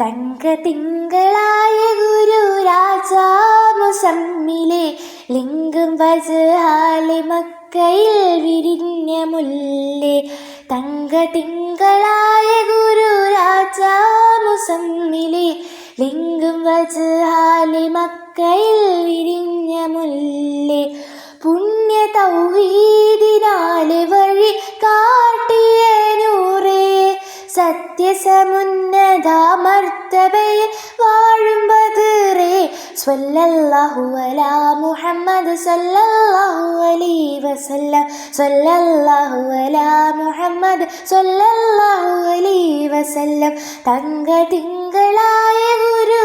തങ്ക തിങ്കളായ ഗുരു രാജാമുസമ്മിലെ ലിംഗം വജഹാലെ മക്കയിൽ വിരിഞ്ഞ മുല്ലേ. തങ്ക തിങ്കളായ ഗുരു രാജാമുസമ്മിലെ ലിംഗം വജഹാലെ മക്കയിൽ വിരിഞ്ഞ മുല്ലേ. പുണ്യ തൗഹീദിനാലെ വഴി കാട്ടിയ നൂറേ. സത്യസമുന്നതാമർത്തബയിൽ വാഴും സ്വല്ലല്ലാഹു അലാ മുഹമ്മദ് സ്വല്ലല്ലാഹു അലാ മുഹമ്മദ് തങ്ക ഗുരു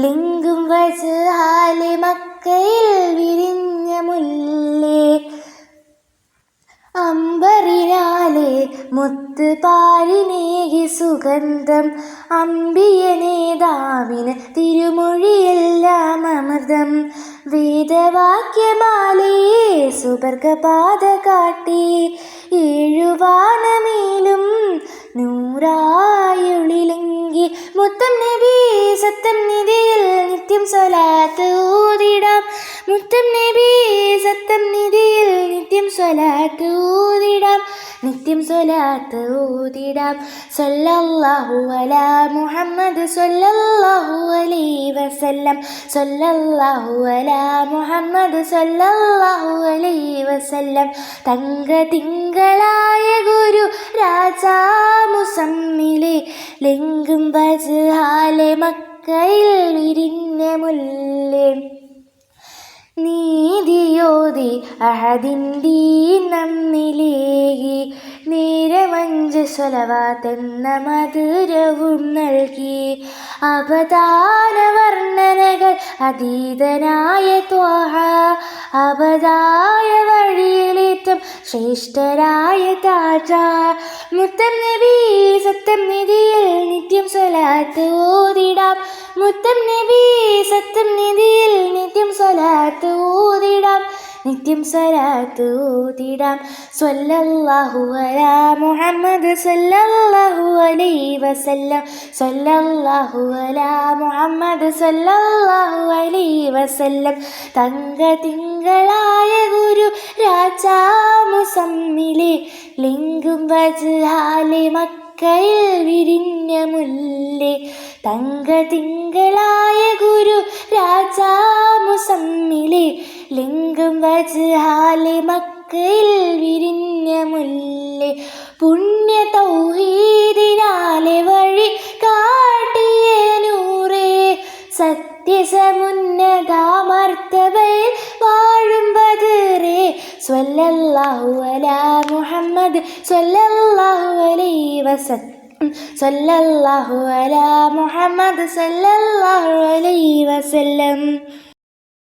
ലിംഗും വജഹാലെ മക്കയിൽ വിരിഞ്ഞ മുല്ലേ. അമ്പറിനാലെ മുത്ത് പാലിനേകി സുഗന്ധം അമ്പിയ നേതാവിന് തിരുമൊഴിയെല്ലാം അമൃതം. വേദവാക്യമാലേ സുവർഗപാത കാട്ടി ഏഴുവാനമേലും നൂറായുളിലെങ്കിൽ മുത്തം നബി സത്തം നിധിയിൽ നിത്യം സ്വലാത്ത് മുത്തം നബി സത്തം നിധിയിൽ നിത്യം സ്വലാത്ത് ഊതിടാം. നിത്യം സ്വലാത്ത് ഊതിടാം. സല്ലല്ലാഹു അല മുഹമ്മദ് സല്ലല്ലാഹു അലൈ വസല്ലം. സല്ലല്ലാഹു അല മുഹമ്മദ് സല്ലല്ലാഹു അലൈ വസല്ലം. തങ്ക തിങ്കളായ ഗുരു രാജാ രാജാമുസമ്മിലെ ലിംഗും ബജ്ഹാലെ മക്കയിൽ വിരിഞ്ഞ മുല്ലേ. നീതിയോതി അഹദിന്റെ നമ്മിലേകി നേരമഞ്ച് സ്വലവാതെന്ന മധുരവും നൽകി. അപദാന വർണനകൾ അതീതനായ ത്വഹ. അപദായ വഴിയിലേറ്റം ശ്രേഷ്ഠരായ താജ. മുത്തം നബി സത്തം നിധിയിൽ നിത്യം സ്വലാത്ത് ഓതിടാം. മുത്തം നബി സത്തം നിധിയിൽ നിത്യം സ്വലാത്ത് ഓതിടാം. നിത്യം സരാത്തൂതിടാം ഓതിടാം സ്വല്ലല്ലാഹു അലാ മുഹമ്മദ് സല്ലല്ലാഹു അലൈ വസല്ലം. സ്വല്ലല്ലാഹു അലാ മുഹമ്മദ് സല്ലല്ലാഹു അലൈ വസല്ലം. തങ്ക തിങ്കളായ ഗുരു രാജാമുസമ്മിലെ ലിംഗും വജ്ഹാലെ മക്കയിൽ വിരിഞ്ഞ മുല്ലേ. തങ്ക തിങ്കളായ ഗുരു രാജാമുസമ്മിലെ ലിംഗം വജ്ഹാലെ മക്കയിൽ വിരിഞ്ഞ മുല്ലേ പുണ്യ തൗഹീദിനാലെ വഴി കാട്ടിയ നൂറേ. സത്യസമുന്നതാമർത്തവയിൽ വാഴും ബദറേ. സ്വല്ലല്ലാഹു അലാ മുഹമ്മദ് സ്വല്ലല്ലാഹു അലൈ വസല്ലം സ്വല്ലല്ലാഹു അലാ മുഹമ്മദ് സ്വല്ലല്ലാഹു അലൈ വസല്ലം.